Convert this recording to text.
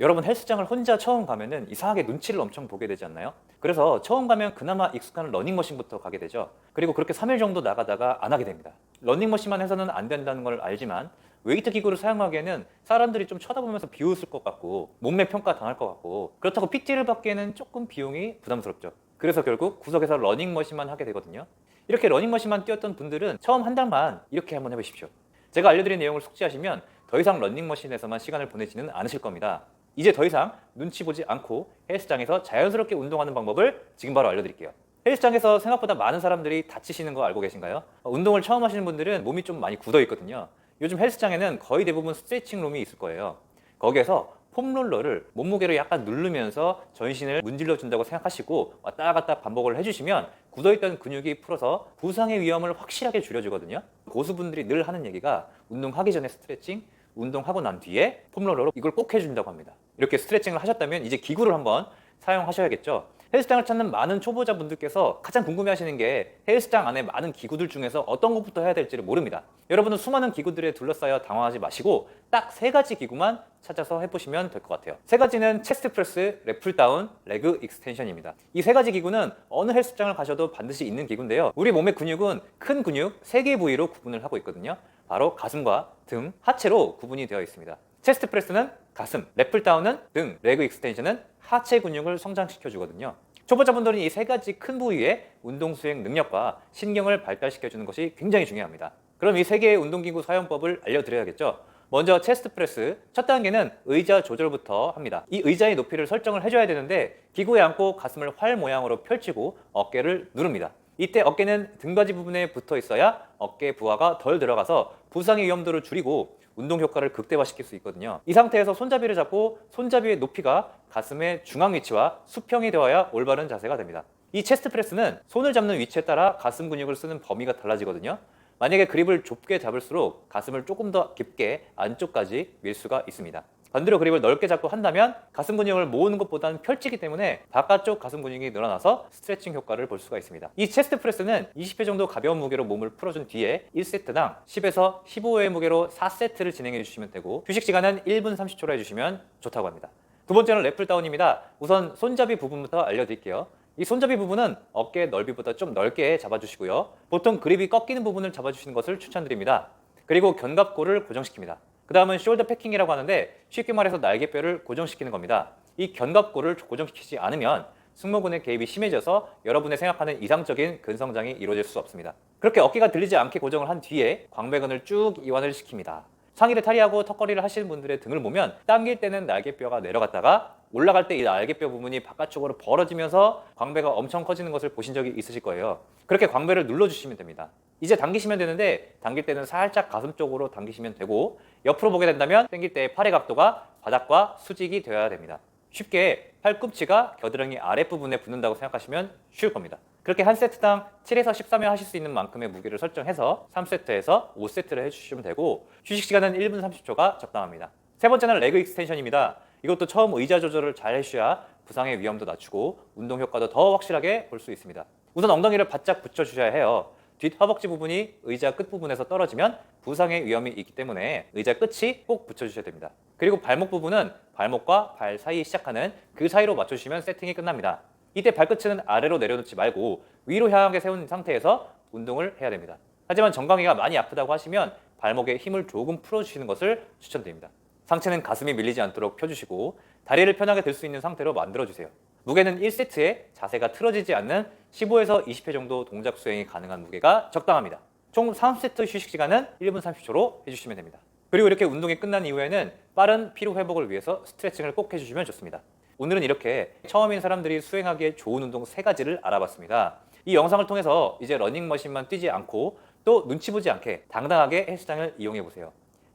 여러분 헬스장을 혼자 처음 가면은 이상하게 눈치를 엄청 보게 되지 않나요? 그래서 처음 가면 그나마 익숙한 러닝머신부터 가게 되죠. 그리고 그렇게 3일 정도 나가다가 안 하게 됩니다. 러닝머신만 해서는 안 된다는 걸 알지만 웨이트 기구를 사용하기에는 사람들이 좀 쳐다보면서 비웃을 것 같고 몸매 평가 당할 것 같고 그렇다고 PT를 받기에는 조금 비용이 부담스럽죠. 그래서 결국 구석에서 러닝머신만 하게 되거든요. 이렇게 러닝머신만 뛰었던 분들은 처음 한 달만 이렇게 한번 해보십시오. 제가 알려드린 내용을 숙지하시면 더 이상 러닝머신에서만 시간을 보내지는 않으실 겁니다. 이제 더 이상 눈치 보지 않고 헬스장에서 자연스럽게 운동하는 방법을 지금 바로 알려드릴게요. 헬스장에서 생각보다 많은 사람들이 다치시는 거 알고 계신가요? 어, 운동을 처음 하시는 분들은 몸이 좀 많이 굳어 있거든요. 요즘 헬스장에는 거의 대부분 스트레칭 룸이 있을 거예요. 거기에서 폼롤러를 몸무게로 약간 누르면서 전신을 문질러 준다고 생각하시고 왔다 갔다 반복을 해주시면 굳어있던 근육이 풀어서 부상의 위험을 확실하게 줄여주거든요. 고수분들이 늘 하는 얘기가 운동하기 전에 스트레칭, 운동하고 난 뒤에 폼롤러로 이걸 꼭 해준다고 합니다. 이렇게 스트레칭을 하셨다면 이제 기구를 한번 사용하셔야겠죠. 헬스장을 찾는 많은 초보자분들께서 가장 궁금해하시는 게 헬스장 안에 많은 기구들 중에서 어떤 것부터 해야 될지를 모릅니다. 여러분은 수많은 기구들에 둘러싸여 당황하지 마시고 딱 세 가지 기구만 찾아서 해보시면 될 것 같아요. 세 가지는 체스트 프레스, 랩풀 다운, 레그 익스텐션입니다. 이 세 가지 기구는 어느 헬스장을 가셔도 반드시 있는 기구인데요. 우리 몸의 근육은 큰 근육 세 개 부위로 구분을 하고 있거든요. 바로 가슴과 등, 하체로 구분이 되어 있습니다. 체스트 프레스는 가슴, 랩풀 다운은 등, 레그 익스텐션은 하체 근육을 성장시켜 주거든요. 초보자분들은 이 세 가지 큰 부위의 운동 수행 능력과 신경을 발달시켜 주는 것이 굉장히 중요합니다. 그럼 이 세 개의 운동기구 사용법을 알려드려야겠죠. 먼저 체스트 프레스 첫 단계는 의자 조절부터 합니다. 이 의자의 높이를 설정을 해줘야 되는데 기구에 앉고 가슴을 활 모양으로 펼치고 어깨를 누릅니다. 이때 어깨는 등받이 부분에 붙어 있어야 어깨 부하가 덜 들어가서 부상의 위험도를 줄이고 운동 효과를 극대화시킬 수 있거든요. 이 상태에서 손잡이를 잡고 손잡이의 높이가 가슴의 중앙 위치와 수평이 되어야 올바른 자세가 됩니다. 이 체스트 프레스는 손을 잡는 위치에 따라 가슴 근육을 쓰는 범위가 달라지거든요. 만약에 그립을 좁게 잡을수록 가슴을 조금 더 깊게 안쪽까지 밀 수가 있습니다. 반대로 그립을 넓게 잡고 한다면 가슴 근육을 모으는 것보다는 펼치기 때문에 바깥쪽 가슴 근육이 늘어나서 스트레칭 효과를 볼 수가 있습니다. 이 체스트 프레스는 20회 정도 가벼운 무게로 몸을 풀어준 뒤에 1세트당 10에서 15회의 무게로 4세트를 진행해 주시면 되고 휴식 시간은 1분 30초로 해주시면 좋다고 합니다. 두 번째는 랩풀 다운입니다. 우선 손잡이 부분부터 알려드릴게요. 이 손잡이 부분은 어깨 넓이보다 좀 넓게 잡아주시고요. 보통 그립이 꺾이는 부분을 잡아주시는 것을 추천드립니다. 그리고 견갑골을 고정시킵니다. 그 다음은 숄더 패킹이라고 하는데 쉽게 말해서 날개뼈를 고정시키는 겁니다. 이 견갑골을 고정시키지 않으면 승모근의 개입이 심해져서 여러분의 생각하는 이상적인 근성장이 이루어질 수 없습니다. 그렇게 어깨가 들리지 않게 고정을 한 뒤에 광배근을 쭉 이완을 시킵니다. 상의를 탈의하고 턱걸이를 하시는 분들의 등을 보면 당길 때는 날개뼈가 내려갔다가 올라갈 때 이 날개뼈 부분이 바깥쪽으로 벌어지면서 광배가 엄청 커지는 것을 보신 적이 있으실 거예요. 그렇게 광배를 눌러주시면 됩니다. 이제 당기시면 되는데 당길 때는 살짝 가슴 쪽으로 당기시면 되고 옆으로 보게 된다면 당길 때 팔의 각도가 바닥과 수직이 되어야 됩니다. 쉽게 팔꿈치가 겨드랑이 아랫부분에 붙는다고 생각하시면 쉬울 겁니다. 그렇게 한 세트당 7에서 13회 하실 수 있는 만큼의 무게를 설정해서 3세트에서 5세트를 해주시면 되고 휴식 시간은 1분 30초가 적당합니다. 세 번째는 레그 익스텐션입니다. 이것도 처음 의자 조절을 잘 해주셔야 부상의 위험도 낮추고 운동 효과도 더 확실하게 볼 수 있습니다. 우선 엉덩이를 바짝 붙여주셔야 해요. 뒷 허벅지 부분이 의자 끝 부분에서 떨어지면 부상의 위험이 있기 때문에 의자 끝이 꼭 붙여주셔야 됩니다. 그리고 발목 부분은 발목과 발 사이에 시작하는 그 사이로 맞춰주시면 세팅이 끝납니다. 이때 발끝은 아래로 내려놓지 말고 위로 향하게 세운 상태에서 운동을 해야 됩니다. 하지만 정강이가 많이 아프다고 하시면 발목에 힘을 조금 풀어주시는 것을 추천드립니다. 상체는 가슴이 밀리지 않도록 펴주시고 다리를 편하게 들 수 있는 상태로 만들어주세요. 무게는 1세트에 자세가 틀어지지 않는 15에서 20회 정도 동작 수행이 가능한 무게가 적당합니다. 총 3세트 휴식 시간은 1분 30초로 해주시면 됩니다. 그리고 이렇게 운동이 끝난 이후에는 빠른 피로 회복을 위해서 스트레칭을 꼭 해주시면 좋습니다. 오늘은 이렇게 처음인 사람들이 수행하기에 좋은 운동 세 가지를 알아봤습니다. 이 영상을 통해서 이제 러닝머신만 뛰지 않고 또 눈치 보지 않게 당당하게 헬스장을 이용해 보세요.